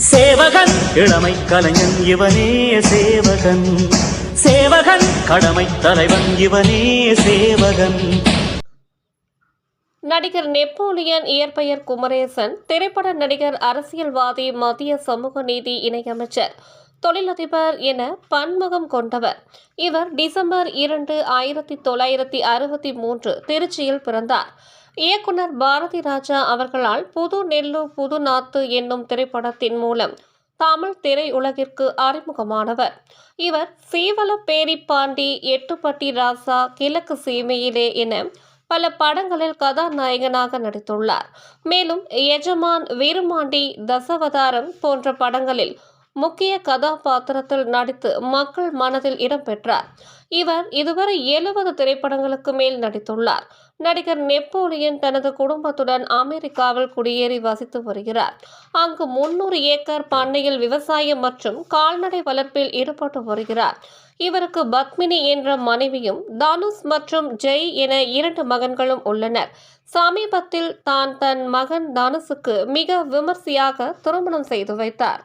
சேவகன். இளமை கலைஞன் இவனே சேவகன். சேவகன். கடமை தலைவன் இவனே சேவகன். நடிகர் நெப்போலியன் இயற்பெயர் குமரேசன் திரைப்பட நடிகர் அரசியல்வாதி மத்திய சமூக நீதி இணையமைச்சர் தொழிலதிபர் என பன்முகம் கொண்டவர். இவர் டிசம்பர் இரண்டு ஆயிரத்தி தொள்ளாயிரத்தி அறுபத்தி மூன்று திருச்சியில் பிறந்தார். இயக்குனர் பாரதி ராஜா அவர்களால் புது நெல்லு புது நாத்து என்னும் திரைப்படத்தின் மூலம் தமிழ் திரையுலகிற்கு அறிமுகமானவர். இவர் சீவலப்பேரி பாண்டி எட்டுப்பட்டி ராசா கிழக்கு சீமையிலே என பல படங்களில் கதாநாயகனாக நடித்துள்ளார். மேலும் எஜமான் வீரமாண்டி தசவதாரம் போன்ற படங்களில் முக்கிய கதாபாத்திரத்தில் நடித்து மக்கள் மனதில் இடம்பெற்றார் இவர் இதுவரை எழுபது திரைப்படங்களுக்கு மேல் நடித்துள்ளார். நடிகர் நெப்போலியன் தனது குடும்பத்துடன் அமெரிக்காவில் குடியேறி வசித்து வருகிறார். அங்கு முன்னூறு ஏக்கர் பண்ணையில் விவசாயம் மற்றும் கால்நடை வளர்ப்பில் ஈடுபட்டு வருகிறார். இவருக்கு பத்மினி என்ற மனைவியும் தனுஷ் மற்றும் ஜெய் என இரண்டு மகன்களும் உள்ளனர். சமீபத்தில் தான் தன் மகன் தனுஷுக்கு மிக விமர்சையாக திருமணம் செய்து வைத்தார்.